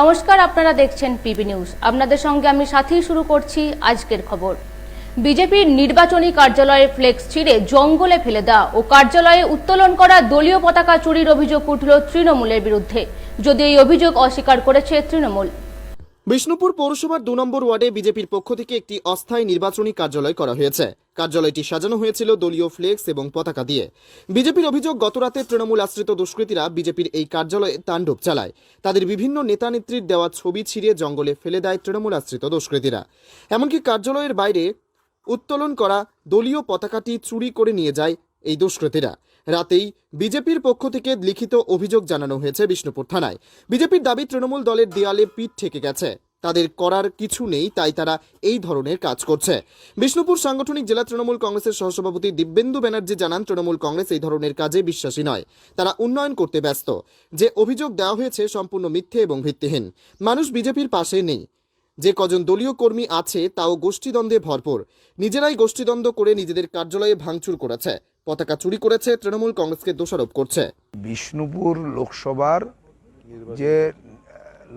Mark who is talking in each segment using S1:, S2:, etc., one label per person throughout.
S1: নমস্কার, আপনারা দেখছেন পিবি নিউজ আপনাদের সঙ্গে আমি সাথেই শুরু করছি আজকের খবর। বিজেপির নির্বাচনী কার্যালয়ে ফ্লেক্স ছিঁড়ে জঙ্গলে ফেলে দেওয়া ও কার্যালয়ে উত্তোলন করা দলীয় পতাকা চুরির অভিযোগ উঠল তৃণমূলের বিরুদ্ধে। যদি এই অভিযোগ অস্বীকার করেছে তৃণমূল।
S2: বিষ্ণুপুর পৌরসভার দু নম্বর ওয়ার্ডে বিজেপির পক্ষ থেকে একটি অস্থায়ী নির্বাচনী কার্যালয় করা হয়েছে। কার্যালয়টি সাজানো হয়েছিল দলীয় ফ্লেক্স এবং পতাকা দিয়ে। বিজেপির অভিযোগ, গতরাতে তৃণমূল আশ্রিত দুষ্কৃতীরা বিজেপির এই কার্যালয়ে তাণ্ডব চালায়। তাদের বিভিন্ন নেতা নেত্রীর দেওয়া ছবি ছিঁড়ে জঙ্গলে ফেলে দেয় তৃণমূল আশ্রিত দুষ্কৃতীরা। এমনকি কার্যালয়ের বাইরে উত্তোলন করা দলীয় পতাকাটি চুরি করে নিয়ে যায় এই দুষ্কৃতীরা। রাতেই বিজেপির পক্ষ থেকে লিখিত অভিযোগ জানানো হয়েছে বিষ্ণুপুর থানায়। বিজেপির দাবি, তৃণমূল দলের দেয়ালে পিঠ ঠেকে গেছে। তাদের করার কিছু নেই, তাই তারা এই ধরনের কাজ করছে। বিষ্ণুপুর সাংগঠনিক জেলা তৃণমূল কংগ্রেসের সহসভাপতি দিব্যেন্দু ব্যানার্জি জানান, তৃণমূল কংগ্রেস এই ধরনের কাজে বিশ্বাসী নয়। তারা উন্নয়ন করতে ব্যস্ত। যে অভিযোগ দেওয়া হয়েছে সম্পূর্ণ মিথ্যে এবং ভিত্তিহীন। মানুষ বিজেপির পাশে নেই। যে কজন দলীয় কর্মী আছে, তাও গোষ্ঠীদ্বন্দ্বে ভরপুর। নিজেরাই গোষ্ঠীদ্বন্দ্ব করে নিজেদের কার্যালয়ে ভাঙচুর করেছে। পতাকা চুরি করেছে, তৃণমূল কংগ্রেসকে দোষারোপ করছে।
S3: বিষ্ণুপুর লোকসভার যে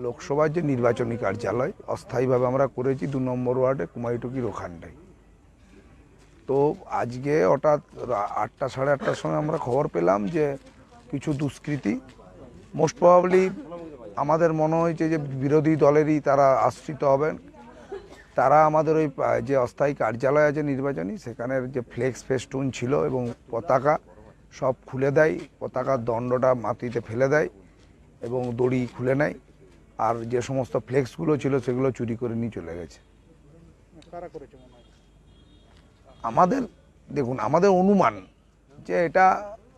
S3: লোকসভার যে নির্বাচনী কার্যালয়, অস্থায়ীভাবে আমরা করেছি দু নম্বর ওয়ার্ডে কুমারিটুকির ওখানটায়। তো আজকে হঠাৎ আটটা সাড়ে আটটার সময় আমরা খবর পেলাম যে কিছু দুষ্কৃতী, মোস্ট প্রবাবলি আমাদের মনে হয়েছে যে বিরোধী দলেরই তারা আশ্রিত হবেন। তারা আমাদের ওই যে অস্থায়ী কার্যালয় আছে নির্বাচনী সেখানের যে ফ্লেক্স ফেস্টুন ছিল এবং পতাকা সব খুলে দেয় পতাকার দণ্ডটা মাটিতে ফেলে দেয় এবং দড়ি খুলে নেয়। আর যে সমস্ত ফ্লেক্সগুলো ছিল সেগুলো চুরি করে নিয়ে চলে গেছে। আমাদের দেখুন আমাদের অনুমান যে এটা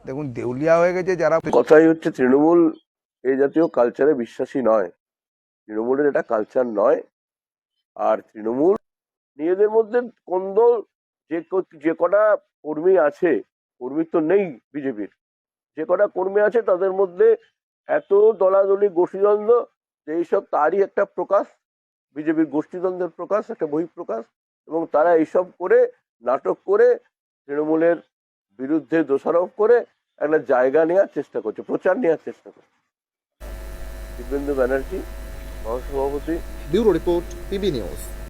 S3: দেখুন দেউলিয়া হয়ে গেছে যারা
S4: কথাই হচ্ছে তৃণমূল এই জাতীয় কালচারে বিশ্বাসী নয়। তৃণমূলের এটা কালচার নয়। আর তৃণমূল, নিজেদের মধ্যে কোন্দল যে যে কটা কর্মী আছে, কর্মী তো নেই বিজেপির, যে কটা কর্মী আছে তাদের মধ্যে এত দলাদলি, গোষ্ঠীদ্বন্দ্ব, যে এইসব তারই একটা প্রকাশ, বিজেপির গোষ্ঠীদ্বন্দ্বের প্রকাশ, একটা বহিঃপ্রকাশ, এবং তারা এইসব করে নাটক করে তৃণমূলের বিরুদ্ধে দোষারোপ করে একটা জায়গা নেওয়ার চেষ্টা করছে, প্রচার নেওয়ার চেষ্টা করছে। দিব্যেন্দু ব্যানার্জি সহসভাপতি
S2: ব্যুরো রিপোর্ট পিবি নিউজ